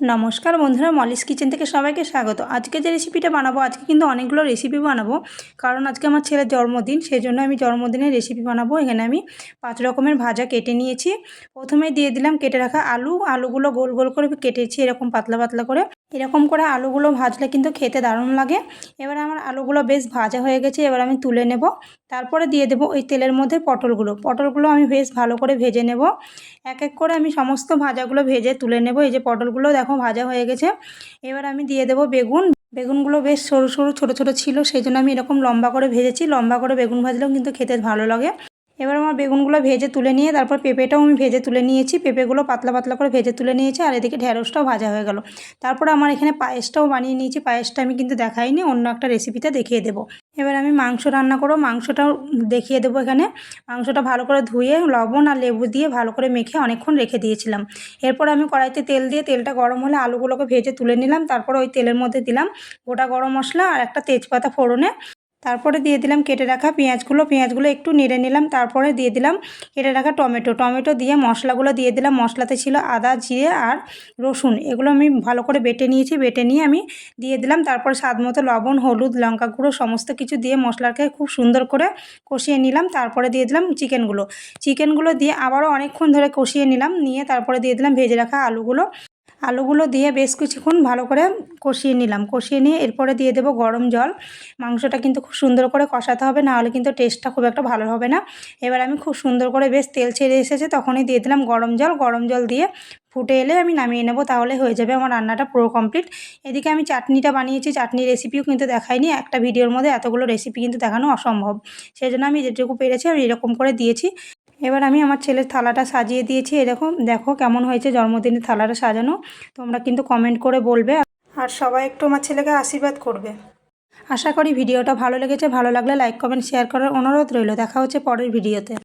নমস্কার বন্ধুরা Molly's kitchen থেকে সবাইকে স্বাগত। আজকে যে রেসিপিটা বানাবো, আজকে কিন্তু অনেকগুলো রেসিপি বানাবো। কারণ আজকে আমার ছেলের জন্মদিন সেই জন্য আমি জন্মদিনের রেসিপি বানাবো। এখানে আমি পাঁচ রকমের ভাজা কেটে নিয়েছি। প্রথমে দিয়ে দিলাম কেটে রাখা আলু। আলুগুলো গোল গোল করে কেটেছি, এরকম পাতলা পাতলা করে। এরকম করে আলুগুলো ভাজলে কিন্তু খেতে দারুণ লাগে। এবার আমার আলুগুলো বেশ ভাজা হয়ে গেছে, এবার আমি তুলে নেব। তারপরে দিয়ে দেবো ওই তেলের মধ্যে পটলগুলো। পটলগুলো আমি বেশ ভালো করে ভেজে নেব। এক এক করে আমি সমস্ত ভাজাগুলো ভেজে তুলে নেব। এই যে পটলগুলো দেখো ভাজা হয়ে গেছে। এবার আমি দিয়ে দেবো বেগুন। বেগুনগুলো বেশ সরু সরু, ছোটো ছোটো ছিল, সেই জন্য আমি এরকম লম্বা করে ভেজেছি। লম্বা করে বেগুন ভাজলেও কিন্তু খেতে ভালো লাগে। এবার আমার বেগুনগুলো ভেজে তুলে নিয়ে তারপর পেঁপেটাও আমি ভেজে তুলে নিয়েছি। পেঁপেগুলো পাতলা পাতলা করে ভেজে তুলে নিয়েছি আর এদিকে ঢ্যাঁড়সটাও ভাজা হয়ে গেল। তারপর আমার এখানে পায়েসটাও বানিয়ে নিয়েছি। পায়েসটা আমি কিন্তু দেখাইনি, অন্য একটা রেসিপিতে দেখিয়ে দেবো। এবার আমি মাংস রান্না করব। মাংসটাও দেখিয়ে দেবো এখানে। মাংসটা ভালো করে ধুয়ে, লবণ আর লেবু দিয়ে ভালো করে মেখে অনেকক্ষণ রেখে দিয়েছিলাম। এরপর আমি কড়াইতে তেল দিয়ে তেলটা গরম হলে আলুগুলোকে ভেজে তুলে নিলাম। তারপর ওই তেলের মধ্যে দিলাম গোটা গরম মশলা আর একটা তেজপাতা ফোড়নে। তারপরে দিয়ে দিলাম কেটে রাখা পেঁয়াজগুলো পেঁয়াজগুলো একটু নেড়ে নিলাম, তারপরে দিয়ে দিলাম কেটে রাখা টমেটো। টমেটো দিয়ে মশলাগুলো দিয়ে দিলাম, মশলাতে ছিল আদা, জিরে আর রসুন। এগুলো আমি ভালো করে বেটে নিয়েছি, বেটে নিয়ে আমি দিয়ে দিলাম। তারপর স্বাদ মতো লবণ, হলুদ, লঙ্কা গুঁড়ো সমস্ত কিছু দিয়ে মশলাকে খুব সুন্দর করে কষিয়ে নিলাম। তারপরে দিয়ে দিলাম চিকেনগুলো। চিকেনগুলো দিয়ে আবারও অনেকক্ষণ ধরে কষিয়ে নিলাম, নিয়ে তারপরে দিয়ে দিলাম ভেজে রাখা আলুগুলো। আলুগুলো দিয়ে বেশ কিছুক্ষণ ভালো করে কষিয়ে নিলাম। কষিয়ে নিয়ে এরপরে দিয়ে দেবো গরম জল। মাংসটা কিন্তু খুব সুন্দর করে কষাতে হবে নাহলে কিন্তু টেস্টটা খুব একটা ভালো হবে না। এবার আমি খুব সুন্দর করে বেশ তেল ছেড়ে এসেছে, তখনই দিয়ে দিলাম গরম জল। গরম জল দিয়ে ফুটে এলে আমি নামিয়ে নেব, তাহলে হয়ে যাবে আমার রান্নাটা পুরো কমপ্লিট এদিকে আমি চাটনিটা বানিয়েছি, চাটনি রেসিপিও কিন্তু দেখাইনি। একটা ভিডিওর মধ্যে এতগুলো রেসিপি কিন্তু দেখানো অসম্ভব। সেই জন্য আমি যেটুকু পেরেছি আমি এরকম করে দিয়েছি। এবার আমি আমার ছেলের থালাটা সাজিয়ে দিয়েছি। এরকম দেখো কেমন হয়েছে জন্মদিনের থালাটা সাজানো। তোমরা কিন্তু কমেন্ট করে বলবে। আর সবাই একটু আমার ছেলেকে আশীর্বাদ করবে। আশা করি ভিডিওটা ভালো লেগেছে। ভালো লাগলে লাইক কমেন্ট শেয়ার করার অনুরোধ রইল। দেখা হচ্ছে পরের ভিডিওতে।